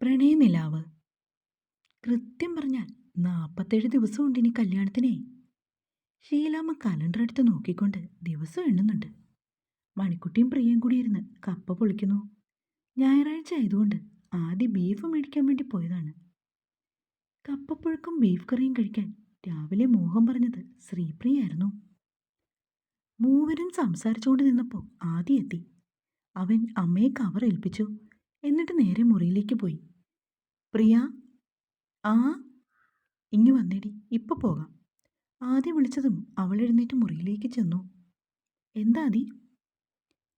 പ്രണയനിലാവ് കൃത്യം പറഞ്ഞാൽ നാൽപ്പത്തേഴ് ദിവസമുണ്ട് ഇനി കല്യാണത്തിനേ. ഷീലാമ്മ കലണ്ടർ എടുത്ത് നോക്കിക്കൊണ്ട് ദിവസം എണ്ണുന്നുണ്ട്. മണിക്കുട്ടിയും പ്രിയയും കൂടി ഇരുന്ന് കപ്പ പൊളിക്കുന്നു. ഞായറാഴ്ച ആയതുകൊണ്ട് ആദ്യം ബീഫ് മേടിക്കാൻ വേണ്ടി പോയതാണ്. കപ്പപ്പുഴക്കും ബീഫ് കറിയും കഴിക്കാൻ രാവിലെ മോഹം പറഞ്ഞത് ശ്രീപ്രിയായിരുന്നു. മൂവരും സംസാരിച്ചുകൊണ്ട് നിന്നപ്പോൾ ആദ്യം എത്തി. അവൻ അമ്മയെ കവർ ഏൽപ്പിച്ചു. എന്നിട്ട് നേരെ മുറിയിലേക്ക് പോയി. പ്രിയ ആ ഇങ്ങ് വന്നേടി ഇപ്പൊ പോകാം. ആദ്യം വിളിച്ചതും അവൾ എഴുന്നേറ്റ് മുറിയിലേക്ക് ചെന്നു. എന്താ അതി?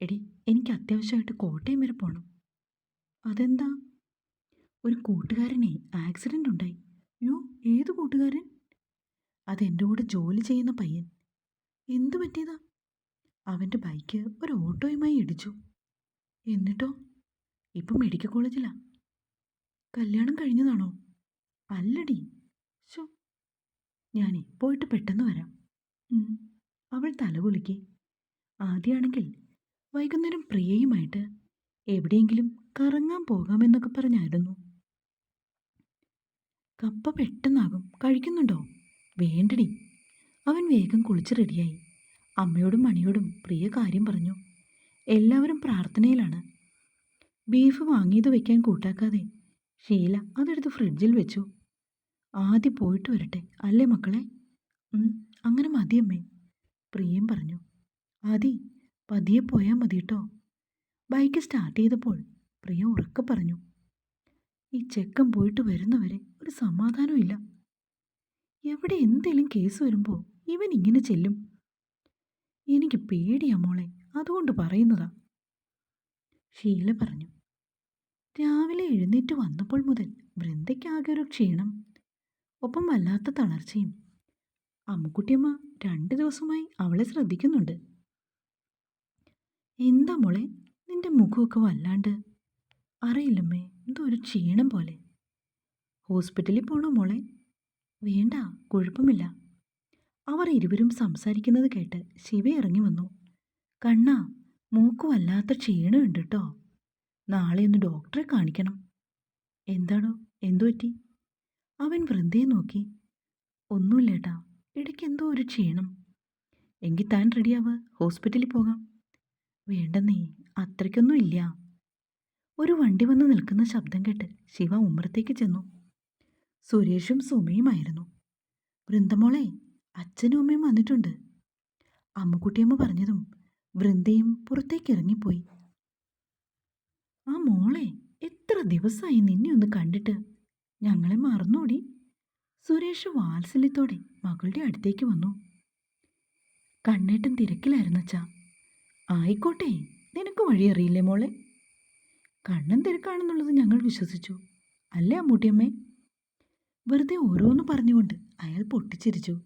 എടി എനിക്ക് അത്യാവശ്യമായിട്ട് കോട്ടയം വരെ പോകണം അതെന്താ? ഒരു കൂട്ടുകാരനെ ആക്സിഡന്റ് ഉണ്ടായി. യോ ഏത് കൂട്ടുകാരൻ? അതെന്റെ കൂടെ ജോലി ചെയ്യുന്ന പയ്യൻ. എന്തു പറ്റിയതാ? അവന്റെ ബൈക്ക് ഒരു ഓട്ടോയുമായി ഇടിച്ചു. എന്നിട്ടോ? ഇപ്പം മെഡിക്കൽ കോളേജിലാ. കല്യാണം കഴിഞ്ഞതാണോ? അല്ലടി. ഷോ ഞാൻ പോയിട്ട് പെട്ടെന്ന് വരാം. അവൾ തലകുലുക്കി ആദ്യമാണെങ്കിൽ വൈകുന്നേരം പ്രിയയുമായിട്ട് എവിടെയെങ്കിലും കറങ്ങാൻ പോകാമെന്നൊക്കെ പറഞ്ഞായിരുന്നു. കപ്പ പെട്ടെന്നാകും. കഴിക്കുന്നുണ്ടോ? വേണ്ടടി. അവൻ വേഗം കുളിച്ച് റെഡിയായി. അമ്മയോടും മണിയോടും പ്രിയ കാര്യം പറഞ്ഞു. എല്ലാവരും പ്രാർത്ഥനയിലാണ്. ബീഫ് വാങ്ങിയത് വെക്കാൻ കൂട്ടാക്കാതെ ഷീല അതെടുത്ത് ഫ്രിഡ്ജിൽ വെച്ചു. ആദ്യം പോയിട്ട് വരട്ടെ അല്ലേ മക്കളെ? അങ്ങനെ മതിയമ്മേ പ്രിയം പറഞ്ഞു. ആദി പതിയെ പോയാൽ മതി കേട്ടോ ബൈക്ക് സ്റ്റാർട്ട് ചെയ്തപ്പോൾ പ്രിയ ഉറക്കെ പറഞ്ഞു. ഈ ചെക്കൻ പോയിട്ട് വരുന്നവരെ ഒരു സമാധാനമില്ല എവിടെ എന്തെങ്കിലും കേസ് വരുമ്പോൾ ഇവൻ ഇങ്ങനെ ചെല്ലും. എനിക്ക് പേടിയാ മോളെ അതുകൊണ്ട് പറയുന്നതാ. ഷീല പറഞ്ഞു. രാവിലെ എഴുന്നേറ്റ് വന്നപ്പോൾ മുതൽ വൃന്ദയ്ക്കാകെ ഒരു ക്ഷീണം ഒപ്പം വല്ലാത്ത തളർച്ചയും. അമ്മുക്കുട്ടിയമ്മ രണ്ട് ദിവസമായി അവളെ ശ്രദ്ധിക്കുന്നുണ്ട്. എന്താ മോളെ നിന്റെ മുഖമൊക്കെ വല്ലാണ്ട്? അറിയില്ലമ്മേ എന്തോ ഒരു ക്ഷീണം പോലെ. ഹോസ്പിറ്റലിൽ പോണോ മോളെ? വേണ്ട കുഴപ്പമില്ല. അവർ ഇരുവരും സംസാരിക്കുന്നത് കേട്ട് ശിവ ഇറങ്ങി വന്നു. കണ്ണാ മൂക്ക് വല്ലാത്ത ക്ഷീണമുണ്ട് കേട്ടോ നാളെ ഒന്ന് ഡോക്ടറെ കാണിക്കണം. എന്താണോ? എന്തു പറ്റി? അവൻ വൃന്ദയെ നോക്കി. ഒന്നുമില്ലേട്ടാ ഇടയ്ക്ക് എന്തോ ഒരു ക്ഷീണം. എങ്കിൽ താൻ റെഡിയാവ് ഹോസ്പിറ്റലിൽ പോകാം. വേണ്ടെന്നേ അത്രയ്ക്കൊന്നും ഇല്ല. ഒരു വണ്ടി വന്ന് നിൽക്കുന്ന ശബ്ദം കേട്ട് ശിവ ഉമ്മറത്തേക്ക് ചെന്നു. സുരേഷും സുമയുമായിരുന്നു. വൃന്ദമോളെ അച്ഛനും അമ്മയും വന്നിട്ടുണ്ട്. അമ്മുക്കുട്ടിയമ്മ പറഞ്ഞതും വൃന്ദയും പുറത്തേക്ക് ഇറങ്ങിപ്പോയി. ആ മോളെ എത്ര ദിവസമായി നിന്നെ ഒന്ന് കണ്ടിട്ട്. ഞങ്ങളെ മറന്നോടി. സുരേഷ് വാത്സല്യത്തോടെ മകളുടെ അടുത്തേക്ക് വന്നു. കണ്ണേട്ടൻ തിരക്കിലായിരുന്നു അച്ഛാ. ആയിക്കോട്ടെ നിനക്ക് വഴിയറിയില്ലേ മോളെ? കണ്ണൻ തിരക്കാണെന്നുള്ളത് ഞങ്ങൾ വിശ്വസിച്ചു. അല്ലേ അമ്മൂട്ടിയമ്മേ? വെറുതെ ഓരോന്ന് പറഞ്ഞുകൊണ്ട് അയാൾ പൊട്ടിച്ചിരിച്ചു.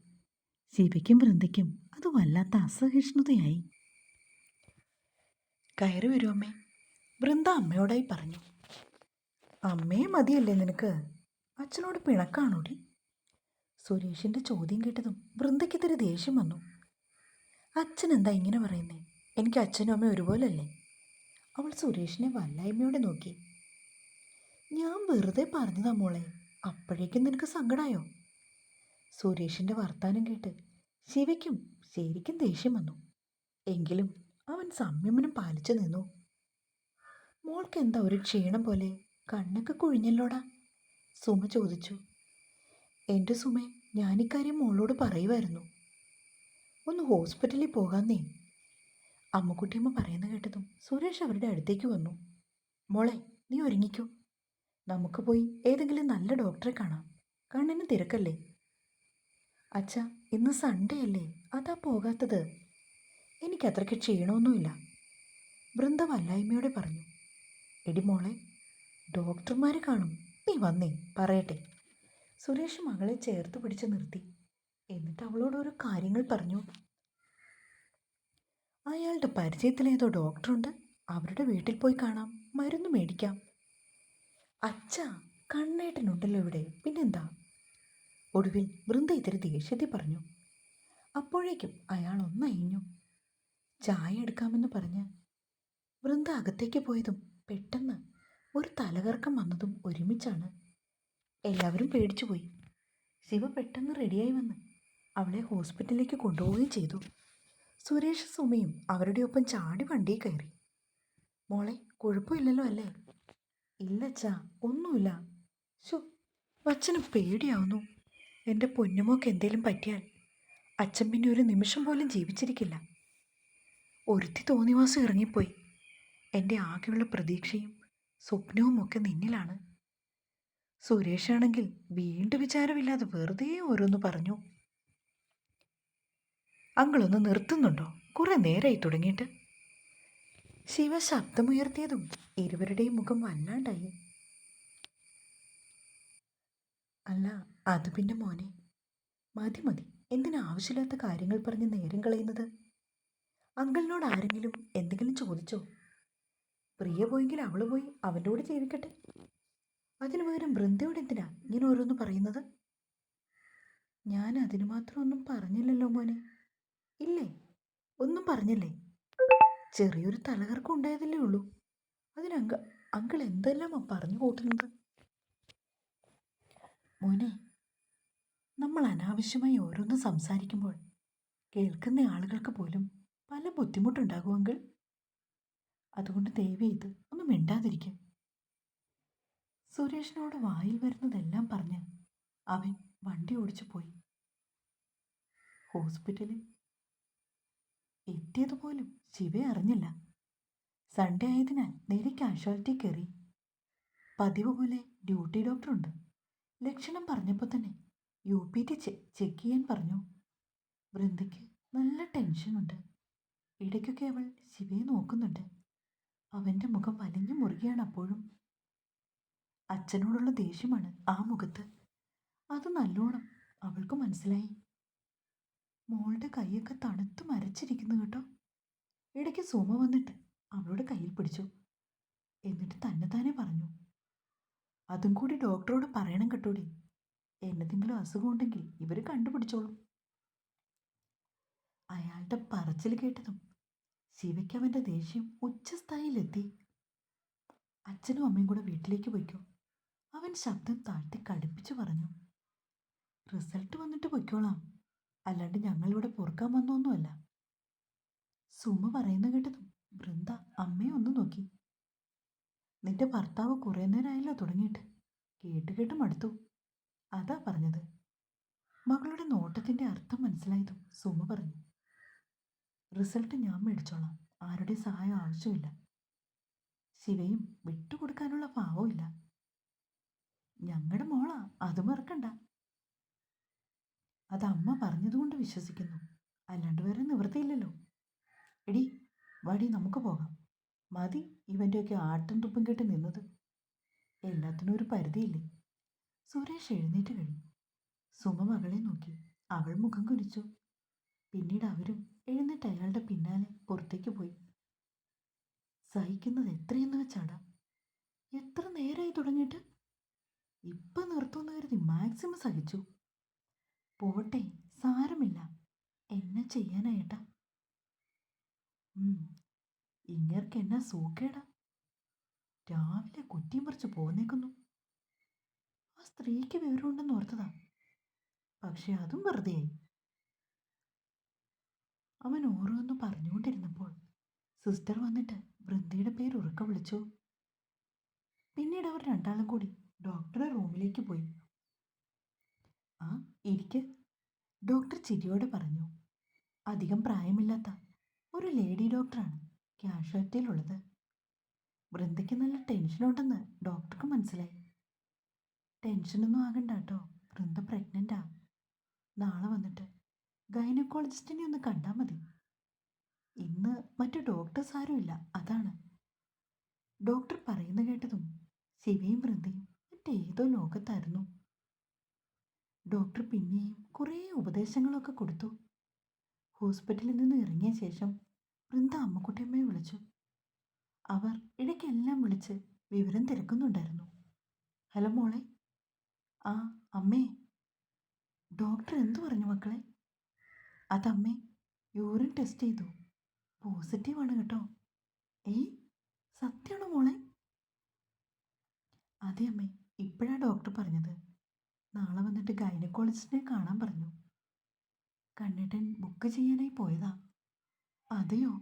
ശിവയ്ക്കും വൃന്ദയ്ക്കും അത് വല്ലാത്ത അസഹിഷ്ണുതയായി. കയറി വരുമമ്മേ വൃന്ദ അമ്മയോടായി പറഞ്ഞു അമ്മയെ മതിയല്ലേ നിനക്ക്? അച്ഛനോട് പിണക്കാണോടി? സുരേഷിന്റെ ചോദ്യം കേട്ടതും വൃന്ദയ്ക്ക് ഇത്തിരി ദേഷ്യം വന്നു. അച്ഛൻ എന്താ ഇങ്ങനെ പറയുന്നേ? എനിക്ക് അച്ഛനും അമ്മയും ഒരുപോലല്ലേ? അവൾ സുരേഷിനെ വല്ലായ്മയോടെ നോക്കി. ഞാൻ വെറുതെ പറഞ്ഞതാ മോളെ അപ്പോഴേക്കും നിനക്ക് സങ്കടമായോ സുരേഷിന്റെ വർത്താനം കേട്ട് ശിവയ്ക്കും ശരിക്കും ദേഷ്യം വന്നു. എങ്കിലും അവൻ സംയമനം പാലിച്ചു നിന്നു. മോൾക്ക് എന്താ ഒരു ക്ഷീണം പോലെ? കണ്ണൊക്കെ കുഴിഞ്ഞല്ലോടാ? സുമ ചോദിച്ചു. എന്റെ സുമേ ഞാനിക്കാര്യം മോളോട് പറയുമായിരുന്നു ഒന്ന് ഹോസ്പിറ്റലിൽ പോകാന്നേ. അമ്മുക്കുട്ടിയമ്മ പറയുന്ന കേട്ടതും സുരേഷ് അവരുടെ അടുത്തേക്ക് വന്നു. മോളെ നീ ഒരുങ്ങിക്കോ. നമുക്ക് പോയി ഏതെങ്കിലും നല്ല ഡോക്ടറെ കാണാം. കണ്ണിന് തിരക്കല്ലേ? അച്ഛ ഇന്ന് സൺഡേ അല്ലേ? അതാ പോകാത്തത്. എനിക്കത്രയ്ക്ക് ക്ഷീണമൊന്നുമില്ല. വൃന്ദ വല്ലായ്മയോടെ പറഞ്ഞു. എടി മോളെ ഡോക്ടർമാരെ കാണും. നീ വന്നേ പറയട്ടെ. സുരേഷ് മകളെ ചേർത്ത് പിടിച്ച് നിർത്തി. എന്നിട്ട് അവളോട് ഒരു കാര്യങ്ങൾ പറഞ്ഞു. അയാളുടെ പരിചയത്തിലേതോ ഡോക്ടറുണ്ട്. അവരുടെ വീട്ടിൽ പോയി കാണാം. മരുന്ന് മേടിക്കാം. അച്ഛ കണ്ണേട്ടനുണ്ടല്ലോ ഇവിടെ. പിന്നെന്താ? ഒടുവിൽ വൃന്ദ ഇത്തിരി ദേഷ്യത്തിൽ പറഞ്ഞു. അപ്പോഴേക്കും അയാൾ ഒന്നയഞ്ഞു ചായ എടുക്കാമെന്ന് പറഞ്ഞ് വൃന്ദ അകത്തേക്ക് പോയതും പെട്ടെന്ന് ഒരു തലകർക്കം വന്നതും ഒരുമിച്ചാണ്. എല്ലാവരും പേടിച്ചുപോയി ശിവ പെട്ടെന്ന് റെഡിയായി വന്ന് അവളെ ഹോസ്പിറ്റലിലേക്ക് കൊണ്ടുപോവുകയും ചെയ്തു. സുരേഷ് സുമയും അവരുടെ ഒപ്പം ചാടി വണ്ടിയിൽ കയറി. മോളെ കുഴപ്പമില്ലല്ലോ അല്ലേ? ഇല്ലച്ചാ ഒന്നുമില്ല. ശോ അച്ഛന് പേടിയാവുന്നു. എന്റെ പൊന്നുമോക്ക് എന്തേലും പറ്റിയാൽ അച്ഛൻ പിന്നെ ഒരു നിമിഷം പോലും ജീവിച്ചിരിക്കില്ല. ഒരുത്തി തോന്നിവാസം ഇറങ്ങിപ്പോയി. എന്റെ ആകെയുള്ള പ്രതീക്ഷയും സ്വപ്നവും ഒക്കെ നിന്നിലാണ്. സുരേഷാണെങ്കിൽ വീണ്ടും വിചാരമില്ലാതെ വെറുതെ ഓരോന്ന് പറഞ്ഞു. അങ്കിളൊന്ന് നിർത്തുന്നുണ്ടോ? കുറേ നേരമായി തുടങ്ങിയിട്ട്. ശിവ ശബ്ദമുയർത്തിയതും ഇരുവരുടെയും മുഖം വല്ലാണ്ടായി. അല്ല അത് പിന്നെ മോനെ. മതി മതി. എന്തിനാവശ്യമില്ലാത്ത കാര്യങ്ങൾ പറഞ്ഞ് നേരം കളയുന്നത്? അങ്കിളിനോട് ആരെങ്കിലും എന്തെങ്കിലും ചോദിച്ചോ? പ്രിയ പോയെങ്കിൽ അവൾ പോയി അവന്റെ കൂടെ ജീവിക്കട്ടെ. അതിനു പകരം വൃന്ദയോട് എന്തിനാ ഇങ്ങനെ ഓരോന്ന് പറയുന്നത്? ഞാൻ അതിനു മാത്രം ഒന്നും പറഞ്ഞില്ലല്ലോ മോനെ. ഇല്ലേ? ഒന്നും പറഞ്ഞില്ലേ? ചെറിയൊരു തലകറക്കം ഉണ്ടായതല്ലേ ഉള്ളൂ. അതിന് അങ്ക അങ്കിൾ എന്തെല്ലാമാ പറഞ്ഞു കൂട്ടുന്നത്? മോനെ നമ്മൾ അനാവശ്യമായി ഓരോന്ന് സംസാരിക്കുമ്പോൾ കേൾക്കുന്ന ആളുകൾക്ക് പോലും പല ബുദ്ധിമുട്ടുണ്ടാകും അങ്കിൾ. അതുകൊണ്ട് ദേവി ഇത് ഒന്ന് മിണ്ടാതിരിക്കും. സുരേഷിനോട് വായിൽ വരുന്നതെല്ലാം പറഞ്ഞ് അവൻ വണ്ടി ഓടിച്ചു പോയി. ഹോസ്പിറ്റലിൽ എത്തിയതുപോലും ശിവ അറിഞ്ഞില്ല. സൺഡേ ആയതിനാൽ നേരെ കാഷ്വാലിറ്റി കയറി. പതിവ് പോലെ ഡ്യൂട്ടി ഡോക്ടറുണ്ട്. ലക്ഷണം പറഞ്ഞപ്പോൾ തന്നെ യു പി ടി ചെക്ക് ചെയ്യാൻ പറഞ്ഞു. വൃന്ദയ്ക്ക് നല്ല ടെൻഷനുണ്ട്. ഇടയ്ക്കൊക്കെ അവൾ ശിവയെ നോക്കുന്നുണ്ട്. അവന്റെ മുഖം വലിഞ്ഞു മുറുകയാണ് അപ്പോഴും. അച്ഛനോടുള്ള ദേഷ്യമാണ് ആ മുഖത്ത്. അത് നല്ലോണം അവൾക്ക് മനസ്സിലായി. മോളുടെ കൈയൊക്കെ തണുത്തു മരച്ചിരിക്കുന്നു കേട്ടോ. ഇടയ്ക്ക് സോമ വന്നിട്ട് അവളുടെ കയ്യിൽ പിടിച്ചു. എന്നിട്ട് തന്നെ താനെ പറഞ്ഞു അതും കൂടി ഡോക്ടറോട് പറയണം കേട്ടോടി. എന്നതെങ്കിലും അസുഖം ഉണ്ടെങ്കിൽ ഇവർ കണ്ടുപിടിച്ചോളും. അയാളുടെ പറച്ചിൽ കേട്ടതും ശിവയ്ക്ക് അവന്റെ ദേഷ്യം ഉച്ചസ്ഥായിലെത്തി. അച്ഛനും അമ്മയും കൂടെ വീട്ടിലേക്ക് പോയിക്കോ. അവൻ ശബ്ദം താഴ്ത്തി കടുപ്പിച്ചു പറഞ്ഞു. റിസൾട്ട് വന്നിട്ട് പൊയ്ക്കോളാം. അല്ലാണ്ട് ഞങ്ങളിവിടെ പൊറുക്കാൻ വന്നൊന്നുമല്ല. സുമ പറയുന്ന കേട്ടതും വൃന്ദ അമ്മയെ ഒന്ന് നോക്കി. നിന്റെ ഭർത്താവ് കുറേ നേരമായല്ലോ തുടങ്ങിയിട്ട്. കേട്ട് കേട്ട് മടുത്തു. അതാ പറഞ്ഞത്. മകളുടെ നോട്ടത്തിന്റെ അർത്ഥം മനസ്സിലായതും സുമ പറഞ്ഞു. റിസൾട്ട് ഞാൻ മേടിച്ചോളാം. ആരുടെ സഹായം ആവശ്യമില്ല. ശിവയും വിട്ടുകൊടുക്കാനുള്ള ഭാവമില്ല ഞങ്ങളുടെ മോളാ അത് മറക്കണ്ട. അത് അമ്മ പറഞ്ഞതുകൊണ്ട് വിശ്വസിക്കുന്നു. അല്ലാണ്ട് വേറെ നിവൃത്തിയില്ലല്ലോ. എടി വടി നമുക്ക് പോകാം. മതി ഇവന്റെയൊക്കെ ആട്ടും തുപ്പും കേട്ട് നിന്നത്. എല്ലാത്തിനും ഒരു പരിധിയില്ലേ? സുരേഷ് എഴുന്നേറ്റ് കഴിഞ്ഞു. സുമ മകളെ നോക്കി. അവൾ മുഖം കുരിച്ചു പിന്നീട് അവരും എഴുന്നേറ്റ് അയാളുടെ പിന്നാലെ പുറത്തേക്ക് പോയി. സഹിക്കുന്നത് എത്രയെന്ന് വെച്ചാടാ? എത്ര നേരമായി തുടങ്ങിയിട്ട്? ഇപ്പം നിർത്തുമെന്ന് കരുതി മാക്സിമം സഹിച്ചു. പോട്ടെ സാരമില്ല. എന്നെ ചെയ്യാനായിട്ടാ. ഇങ്ങർക്ക് എന്നാ സൂക്കേടാ? രാവിലെ കുറ്റിയും പറിച്ച് പോന്നേക്കുന്നു. ആ സ്ത്രീക്ക് വിവരമുണ്ടെന്ന് ഓർത്തതാ. പക്ഷെ അതും വെറുതെയായി. അവൻ ഓരോന്നും പറഞ്ഞുകൊണ്ടിരുന്നപ്പോൾ സിസ്റ്റർ വന്നിട്ട് വൃന്ദയുടെ പേര് ഉറക്ക വിളിച്ചു. പിന്നീട് അവർ രണ്ടാളും കൂടി ഡോക്ടറെ റൂമിലേക്ക് പോയി. ആ ഇരിക്ക് ഡോക്ടർ ചിരിയോടെ പറഞ്ഞു. അധികം പ്രായമില്ലാത്ത ഒരു ലേഡി ഡോക്ടറാണ് ക്യാഷ്വാലിറ്റിയിലുള്ളത് വൃന്ദയ്ക്ക് നല്ല ടെൻഷനുണ്ടെന്ന് ഡോക്ടർക്ക് മനസ്സിലായി. ടെൻഷനൊന്നും ആകണ്ട കേട്ടോ വൃന്ദ പ്രഗ്നന്റാ നാളെ വന്നിട്ട് ഗൈനക്കോളജിസ്റ്റിനെ ഒന്ന് കണ്ടാൽ മതി. ഇന്ന് മറ്റു ഡോക്ടേഴ്സ് ആരുമില്ല അതാണ്. ഡോക്ടർ പറയുന്ന കേട്ടതും ശിവയും വൃന്ദയും മറ്റേതോ ലോകത്തായിരുന്നു. ഡോക്ടർ പിന്നെയും കുറേ ഉപദേശങ്ങളൊക്കെ കൊടുത്തു. ഹോസ്പിറ്റലിൽ നിന്ന് ഇറങ്ങിയ ശേഷം വൃന്ദ അമ്മക്കുട്ടിയമ്മയെ വിളിച്ചു. അവർ ഇടയ്ക്കെല്ലാം വിളിച്ച് വിവരം തിരക്കുന്നുണ്ടായിരുന്നു. ഹലോ മോളെ. ആ അമ്മേ. ഡോക്ടർ എന്തു പറഞ്ഞു മക്കളെ? അതമ്മേ യൂറിൻ ടെസ്റ്റ് ചെയ്തു. പോസിറ്റീവാണ് കേട്ടോ. ഏയ് സത്യമാണോ മോളെ? അതെ അമ്മേ ഇപ്പോഴാ ഡോക്ടർ പറഞ്ഞത്. നാളെ വന്നിട്ട് ഗൈനക്കോളജിസ്റ്റിനെ കാണാൻ പറഞ്ഞു. കണ്ണേട്ടൻ ബുക്ക് ചെയ്യാനായി പോയതാ. അതെയോ?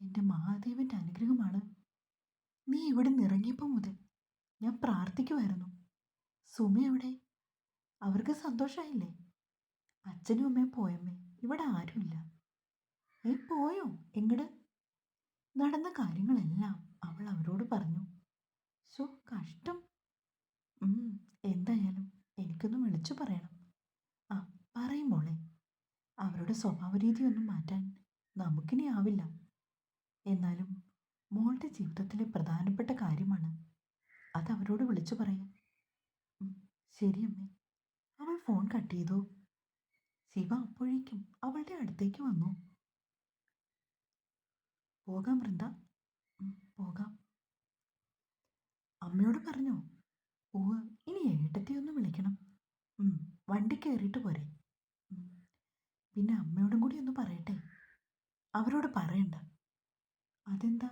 എന്റെ മഹാദേവന്റെ അനുഗ്രഹമാണ്. നീ ഇവിടെ നിറങ്ങിയപ്പോൾ മുതൽ ഞാൻ പ്രാർത്ഥിക്കുമായിരുന്നു സുമ എവിടെ? അവർക്ക് സന്തോഷമായില്ലേ അച്ഛനും അമ്മയും പോയമ്മേ. ഇവിടെ ആരുമില്ല. നീ പോയോ? എങ്ങട്? നടന്ന കാര്യങ്ങളെല്ലാം അവൾ അവരോട് പറഞ്ഞു. സോ കഷ്ടം. എന്തായാലും എനിക്കൊന്ന് വിളിച്ചു പറയണം. ആ പറയും മോളെ. അവരുടെ സ്വഭാവ രീതിയൊന്നും മാറ്റാൻ നമുക്കിനി ആവില്ല. എന്നാലും മോളുടെ ജീവിതത്തിലെ പ്രധാനപ്പെട്ട കാര്യമാണ് അത് അവരോട് വിളിച്ചു പറയാം ശരി അമ്മേ. അവൾ ഫോൺ കട്ട് ചെയ്തു. ശിവ അപ്പോഴേക്കും അവളുടെ അടുത്തേക്ക് വന്നു. പോകാം വൃന്ദ. പോകാം. അമ്മയോട് പറഞ്ഞോ? ഓ ഇനി ഏട്ടത്തി ഒന്ന് വിളിക്കണം. വണ്ടി കയറിയിട്ട് പോരെ. പിന്നെ അമ്മയോടും കൂടി ഒന്ന് പറയട്ടെ? അവരോട് പറയണ്ട. അതെന്താ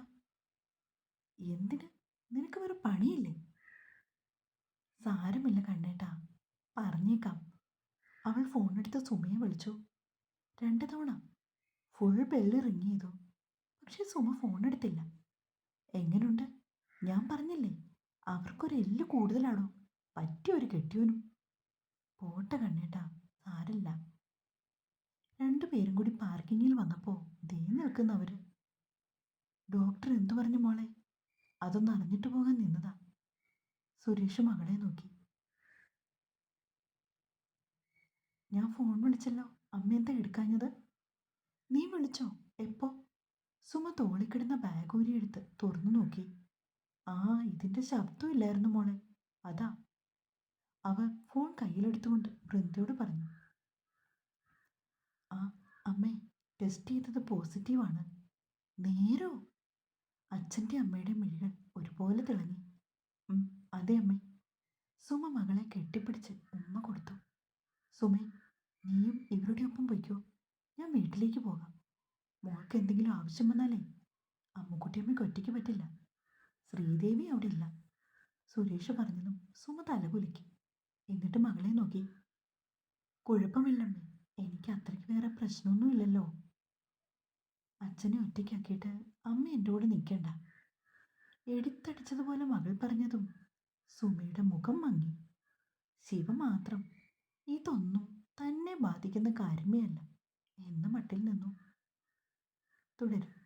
എന്തിന് നിനക്ക് വേറെ പണിയില്ലേ സാരമില്ല കണ്ണേട്ടാ പറഞ്ഞേക്കാം അവൾ ഫോണെടുത്ത് സുമയെ വിളിച്ചു. രണ്ട് തവണ. ഫുൾ ബെല്ല് റിങ് ചെയ്തു പക്ഷെ സുമ ഫോൺ എടുത്തില്ല. എങ്ങനുണ്ട്? ഞാൻ പറഞ്ഞില്ലേ അവർക്കൊരു എല്ല് കൂടുതലാണോ? പറ്റിയ ഒരു കെട്ടിയോനും. പോട്ടെ കണ്ണേട്ടാ സാരല്ല. രണ്ടുപേരും കൂടി പാർക്കിങ്ങിൽ വന്നപ്പോൾ ദേ നിൽക്കുന്നവര് ഡോക്ടർ എന്തു പറഞ്ഞു മോളെ? അതൊന്ന് അറിഞ്ഞിട്ട് പോകാൻ നിന്നതാ. സുരേഷ് മകളെ നോക്കി. ഞാൻ ഫോൺ വിളിച്ചല്ലോ. അമ്മ എന്താ എടുക്കാഞ്ഞത്? നീ വിളിച്ചോ? എപ്പോ? സുമ തോളിക്കിടുന്ന ബാഗ് ഊരിയെടുത്ത് തുറന്നു നോക്കി. ആ ഇതിന്റെ ശബ്ദം ഇല്ലായിരുന്നു മോളെ. അതാ. അവ ഫോൺ കയ്യിലെടുത്തുകൊണ്ട് വൃന്ദയോട് പറഞ്ഞു. ആ അമ്മേ ടെസ്റ്റ് ചെയ്തത് പോസിറ്റീവാണ് നേരോ? അച്ഛന്റെ അമ്മയുടെ മിഴികൾ ഒരുപോലെ തിളങ്ങി. അതെ അമ്മേ. സുമ മകളെ കെട്ടിപ്പിടിച്ച് ഉമ്മ കൊടുത്തു. സുമേ നീയും ഇവരുടെ ഒപ്പം പൊയ്ക്കോ. ഞാൻ വീട്ടിലേക്ക് പോകാം. മോൾക്ക് എന്തെങ്കിലും ആവശ്യം വന്നാലേ. അമ്മുക്കുട്ടിയമ്മയ്ക്ക് ഒറ്റയ്ക്ക് പറ്റില്ല. ശ്രീദേവി അവിടെ ഇല്ല സുരേഷ് പറഞ്ഞതും സുമ തലകുലുക്കി. എന്നിട്ട് മകളെ നോക്കി. കുഴപ്പമില്ലമ്മേ. എനിക്ക് അത്രയ്ക്ക് വേറെ പ്രശ്നമൊന്നുമില്ലല്ലോ. അച്ഛനെ ഒറ്റയ്ക്കാക്കിയിട്ട് അമ്മ എന്റെ കൂടെ നിൽക്കണ്ട. എടുത്തടിച്ചതുപോലെ മകൾ പറഞ്ഞതും സുമയുടെ മുഖം മങ്ങി. ശിവ മാത്രം. ഇതൊന്നും തന്നെ ബാധിക്കുന്ന കാര്യമേ അല്ല. എന്ന മട്ടിൽ നിന്നു. തുടരും.